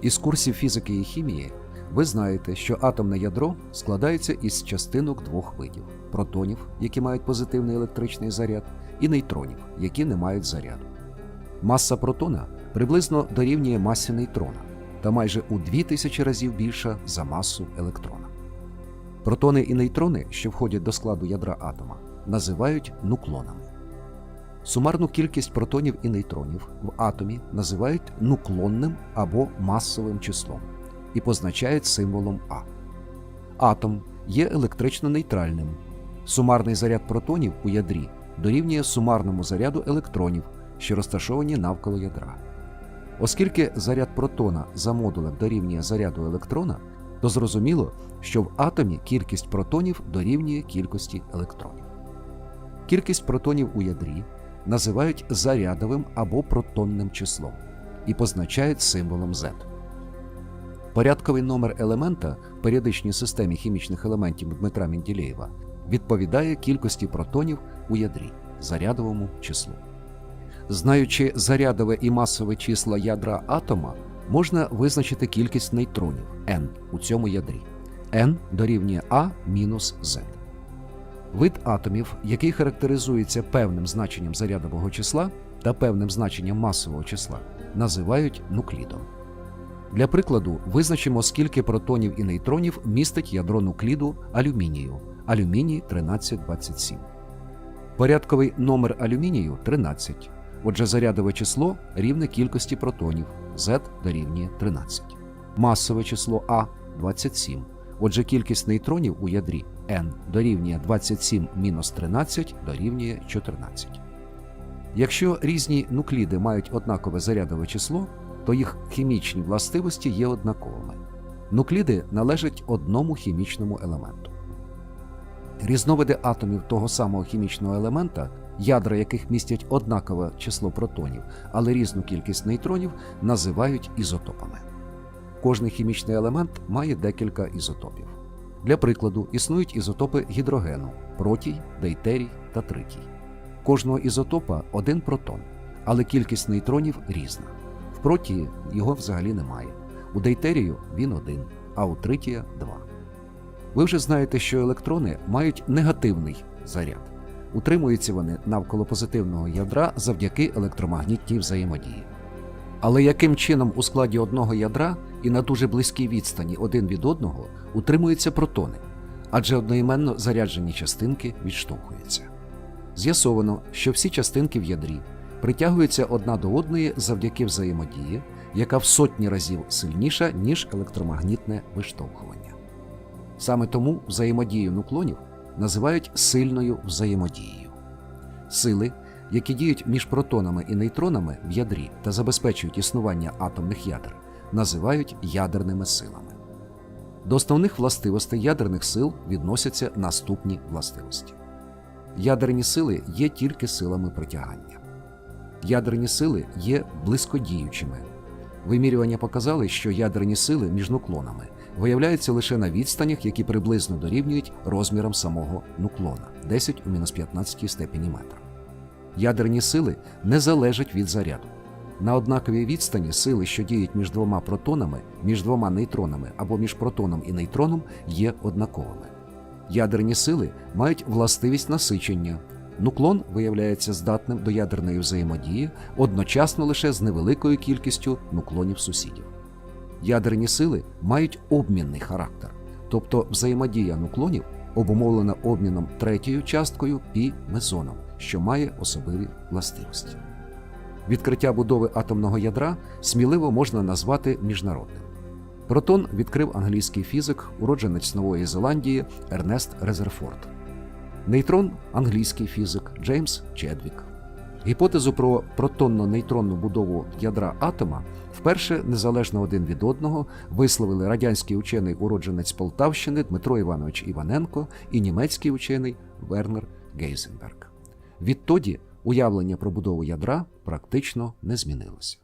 Із курсів фізики і хімії ви знаєте, що атомне ядро складається із частинок двох видів: протонів, які мають позитивний електричний заряд, і нейтронів, які не мають заряду. Маса протона приблизно дорівнює масі нейтрона та майже у 2000 разів більша за масу електрона. Протони і нейтрони, що входять до складу ядра атома, називають нуклонами. Сумарну кількість протонів і нейтронів в атомі називають нуклонним або масовим числом і позначають символом А. Атом є електрично нейтральним. Сумарний заряд протонів у ядрі дорівнює сумарному заряду електронів, що розташовані навколо ядра. Оскільки заряд протона за модулем дорівнює заряду електрона, то зрозуміло, що в атомі кількість протонів дорівнює кількості електронів. Кількість протонів у ядрі називають зарядовим або протонним числом і позначають символом Z. Порядковий номер елемента в періодичній системі хімічних елементів Дмитра Менділеєва відповідає кількості протонів у ядрі зарядовому числу. Знаючи зарядове і масове числа ядра атома, можна визначити кількість нейтронів n у цьому ядрі. n дорівнює А мінус Z. Вид атомів, який характеризується певним значенням зарядового числа та певним значенням масового числа, називають нуклідом. Для прикладу, визначимо, скільки протонів і нейтронів містить ядро нукліду алюмінію алюміній 1327. Порядковий номер алюмінію 13. Отже, зарядове число рівне кількості протонів Z дорівнює 13. Масове число А 27. Отже, кількість нейтронів у ядрі N дорівнює 27 мінус 13 дорівнює 14. Якщо різні нукліди мають однакове зарядове число, то їх хімічні властивості є однаковими. Нукліди належать одному хімічному елементу. Різновиди атомів того самого хімічного елемента, ядра яких містять однакове число протонів, але різну кількість нейтронів, називають ізотопами. Кожний хімічний елемент має декілька ізотопів. Для прикладу, існують ізотопи гідрогену протій, дейтерій та тритій. Кожного ізотопа один протон, але кількість нейтронів різна. В протії його взагалі немає. У дейтерію він один, а у тритія два. Ви вже знаєте, що електрони мають негативний заряд. Утримуються вони навколо позитивного ядра завдяки електромагнітній взаємодії. Але яким чином у складі одного ядра і на дуже близькій відстані один від одного утримуються протони, адже одноіменно заряджені частинки відштовхуються. З'ясовано, що всі частинки в ядрі притягуються одна до одної завдяки взаємодії, яка в сотні разів сильніша, ніж електромагнітне виштовхування. Саме тому взаємодію нуклонів називають сильною взаємодією. Сили, які діють між протонами і нейтронами в ядрі та забезпечують існування атомних ядер, називають ядерними силами. До основних властивостей ядерних сил відносяться наступні властивості. Ядерні сили є тільки силами притягання. Ядерні сили є близькодіючими. Вимірювання показали, що ядерні сили між нуклонами виявляються лише на відстанях, які приблизно дорівнюють розмірам самого нуклона 10 у мінус 15 степені метра. Ядерні сили не залежать від заряду. На однаковій відстані сили, що діють між двома протонами, між двома нейтронами або між протоном і нейтроном, є однаковими. Ядерні сили мають властивість насичення. Нуклон виявляється здатним до ядерної взаємодії одночасно лише з невеликою кількістю нуклонів сусідів. Ядерні сили мають обмінний характер, тобто взаємодія нуклонів обумовлена обміном третьою часткою і мезоном, що має особливі властивості. Відкриття будови атомного ядра сміливо можна назвати міжнародним. Протон відкрив англійський фізик, уродженець Нової Зеландії Ернест Резерфорд. Нейтрон англійський фізик Джеймс Чедвік. Гіпотезу про протонно-нейтронну будову ядра атома вперше незалежно один від одного висловили радянський учений уродженець Полтавщини Дмитро Іванович Іваненко і німецький учений Вернер Гейзенберг. Відтоді уявлення про будову ядра практично не змінилося.